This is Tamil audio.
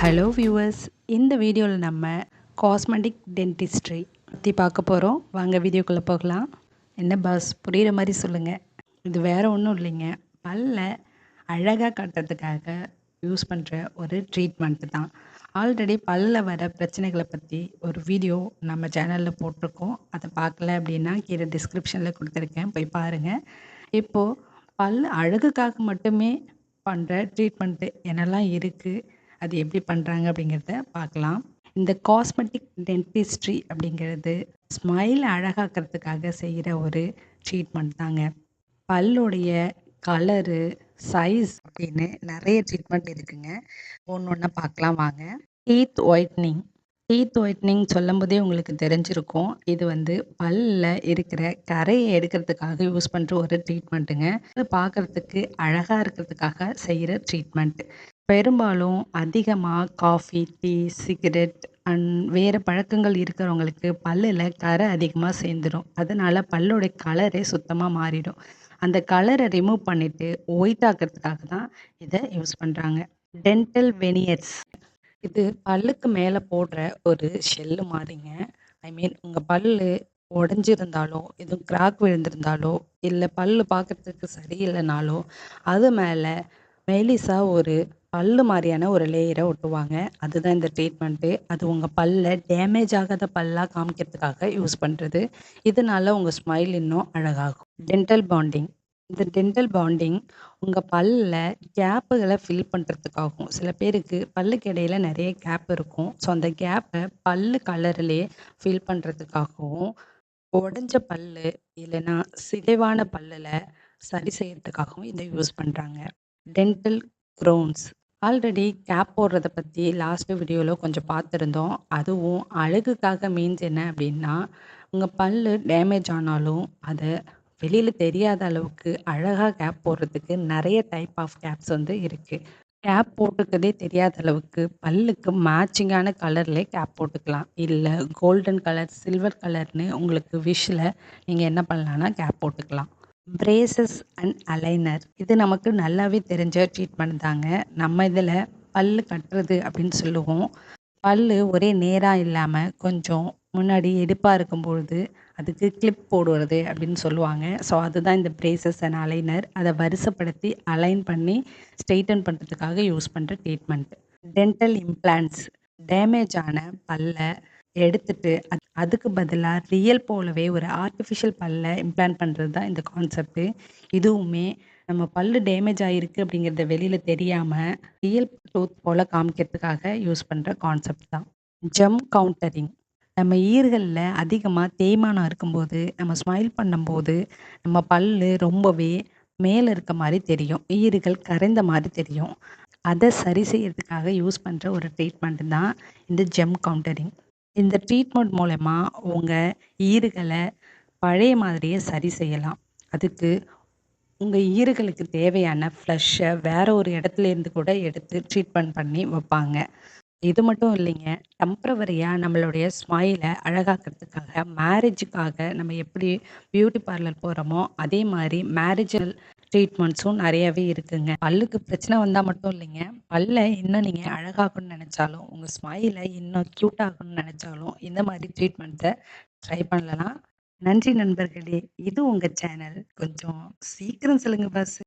ஹலோ வியூவர்ஸ் இந்த வீடியோவில் நம்ம காஸ்மெட்டிக் டென்டிஸ்ட்ரி பற்றி பார்க்க போகிறோம் வாங்க வீடியோக்குள்ளே போகலாம். என்ன பாஸ் புரிகிற மாதிரி சொல்லுங்கள் இது வேறு ஒன்றும் இல்லைங்க. பல்ல அழகாக காட்டுறதுக்காக யூஸ் பண்ணுற ஒரு ட்ரீட்மெண்ட்டு தான். ஆல்ரெடி பல்லில் வர பிரச்சனைகளை பற்றி ஒரு வீடியோ நம்ம சேனலில் போட்டிருக்கோம். அதை பார்க்கல அப்படின்னா கீழே டிஸ்கிரிப்ஷனில் கொடுத்துருக்கேன். போய் பாருங்கள் இப்போது பல் அழகுக்காக மட்டுமே பண்ணுற ட்ரீட்மெண்ட்டு என்னெல்லாம் இருக்குது அது எப்படி பண்ணுறாங்க அப்படிங்கிறத பார்க்கலாம். இந்த காஸ்மெட்டிக் டென்டிஸ்ட்ரி அப்படிங்கிறது ஸ்மைல் அழகாக்கிறதுக்காக செய்கிற ஒரு ட்ரீட்மெண்ட் தாங்க. பல்லுடைய கலரு சைஸ் அப்படின்னு நிறைய ட்ரீட்மெண்ட் இருக்குங்க. ஒன்று ஒன்றா பார்க்கலாம் வாங்க. டீத் ஒயிட்னிங் டீத் ஒயிட்னிங் சொல்லும்போதே உங்களுக்கு தெரிஞ்சிருக்கும். இது வந்து பல்லில் இருக்கிற கரையை எடுக்கிறதுக்காக யூஸ் பண்ணுற ஒரு ட்ரீட்மெண்ட்டுங்க இது பார்க்குறதுக்கு அழகாக இருக்கிறதுக்காக செய்கிற ட்ரீட்மெண்ட் பெரும்பாலும் அதிகமாக காஃபி டீ சிகரெட் அண்ட் வேறு பழக்கங்கள் இருக்கிறவங்களுக்கு பல்லில் கரை அதிகமாக சேர்ந்துடும் அதனால் பல்லோடைய கலரே சுத்தமாக மாறிடும். அந்த கலரை ரிமூவ் பண்ணிவிட்டு ஒயிட் ஆக்கிறதுக்காக தான் இதை யூஸ் பண்ணுறாங்க டென்டல் வெனியர்ஸ் இது பல்லுக்கு மேலே போடுற ஒரு ஷெல்லு மாதிரிங்க. ஐ மீன் உங்கள் பல்லு உடஞ்சிருந்தாலோ எதுவும் கிராக் விழுந்திருந்தாலோ இல்லை பல்லு பார்க்குறதுக்கு சரியில்லைனாலோ அது மேலே மெலிசாக ஒரு பல்லு மாதிரியான ஒரு லேயரை ஒட்டுவாங்க. அதுதான் இந்த ட்ரீட்மெண்ட்டு அது உங்கள் பல்ல டேமேஜ் ஆகாத பல்லாக காமிக்கிறதுக்காக யூஸ் பண்ணுறது இதனால உங்கள் ஸ்மைல் இன்னும் அழகாகும். டென்டல் பாண்டிங் இந்த டென்டல் பாண்டிங் உங்கள் பல்லில் கேப்புகளை ஃபில் பண்ணுறதுக்காகும் சில பேருக்கு பல்லுக்கு இடையில நிறைய கேப் இருக்கும். ஸோ அந்த கேப்பை பல்லு கலர்லேயே ஃபில் பண்ணுறதுக்காகவும் உடஞ்ச பல்லு இல்லைன்னா சிதைவான பல்லில் சரி செய்யறதுக்காகவும் இதை யூஸ் பண்ணுறாங்க டென்டல் க்ரோன்ஸ் ஆல்ரெடி கேப் போடுறத பற்றி லாஸ்ட் வீடியோவில் கொஞ்சம் பார்த்துருந்தோம். அதுவும் அழகுக்காக மீன்ஸ் என்ன அப்படின்னா உங்கள் பல்லு டேமேஜ் ஆனாலும் அதை வெளியில் தெரியாத அளவுக்கு அழகாக கேப் போடுறதுக்கு நிறைய டைப் ஆஃப் கேப்ஸ் வந்து இருக்குது கேப் போட்டுக்கிறதே தெரியாத அளவுக்கு பல்லுக்கு மேட்சிங்கான கலர்லேயே கேப் போட்டுக்கலாம். இல்லை கோல்டன் கலர் சில்வர் கலர்னு உங்களுக்கு விஷில் நீங்கள் என்ன பண்ணலான்னா கேப் போட்டுக்கலாம். பிரேசஸ் அண்ட் அலைனர் இது நமக்கு நல்லாவே தெரிஞ்ச ட்ரீட்மெண்ட் தாங்க. நம்ம இதில் பல் கட்டுறது அப்படின்னு சொல்லுவோம். பல்லு ஒரே நேராக இல்லாமல் கொஞ்சம் முன்னாடி எடுப்பாக இருக்கும்பொழுது அதுக்கு கிளிப் போடுறது அப்படின்னு சொல்லுவாங்க. ஸோ அதுதான் இந்த பிரேசஸ் அண்ட் அலைனர் அதை வரிசைப்படுத்தி அலைன் பண்ணி ஸ்ட்ரெயிட்டன் பண்ணுறதுக்காக யூஸ் பண்ணுற ட்ரீட்மெண்ட் டென்டல் இம்ப்ளான்ட்ஸ் டேமேஜ் ஆன பல்லை எடுத்துட்டு அது அதுக்கு பதிலாக ரியல் போலவே ஒரு ஆர்டிஃபிஷியல் பல்லை இம்ப்ளான்ட் பண்ணுறது தான் இந்த கான்செப்ட்டு இதுவுமே நம்ம பல்லு டேமேஜ் ஆகிருக்கு அப்படிங்கிறத வெளியில் தெரியாமல் ரியல் டூத் போல் காமிக்கிறதுக்காக யூஸ் பண்ணுற கான்செப்ட் தான். ஜம் கவுண்டரிங் நம்ம ஈர்களில் அதிகமாக தேய்மானம் இருக்கும்போது நம்ம ஸ்மைல் பண்ணும்போது நம்ம பல்லு ரொம்பவே மேலே இருக்க மாதிரி தெரியும். ஈறுகள் கரைந்த மாதிரி தெரியும். அதை சரி செய்யறதுக்காக யூஸ் பண்ணுற ஒரு ட்ரீட்மெண்ட் தான் இந்த ஜெம் கவுண்டரிங் இந்த ட்ரீட்மெண்ட் மூலமா உங்கள் ஈறுகளை பழைய மாதிரியே சரி செய்யலாம். அதுக்கு உங்கள் ஈறுகளுக்கு தேவையான ஃப்ளஷ்ஷை வேற ஒரு இடத்துல இருந்து கூட எடுத்து ட்ரீட்மெண்ட் பண்ணி வைப்பாங்க. இது மட்டும் இல்லைங்க டெம்ப்ரவரியாக நம்மளுடைய ஸ்மைலை அழகாக்கிறதுக்காக மேரேஜுக்காக நம்ம எப்படி பியூட்டி பார்லர் போகிறோமோ அதே மாதிரி மேரேஜில் ட்ரீட்மெண்ட்ஸும் நிறையவே இருக்குங்க. பல்லுக்கு பிரச்சனை வந்தால் மட்டும் இல்லைங்க. பல்லை இன்னும் நீங்கள் அழகாக்கணும்னு நினச்சாலும் உங்கள் ஸ்மைலை இன்னும் க்யூட் ஆகணும்னு நினச்சாலும் இந்த மாதிரி ட்ரீட்மெண்ட்டை ட்ரை பண்ணலாம். நன்றி நண்பர்களே. இது உங்கள் சேனல் கொஞ்சம் சீக்கிரம் சொல்லுங்கள் பாஸ்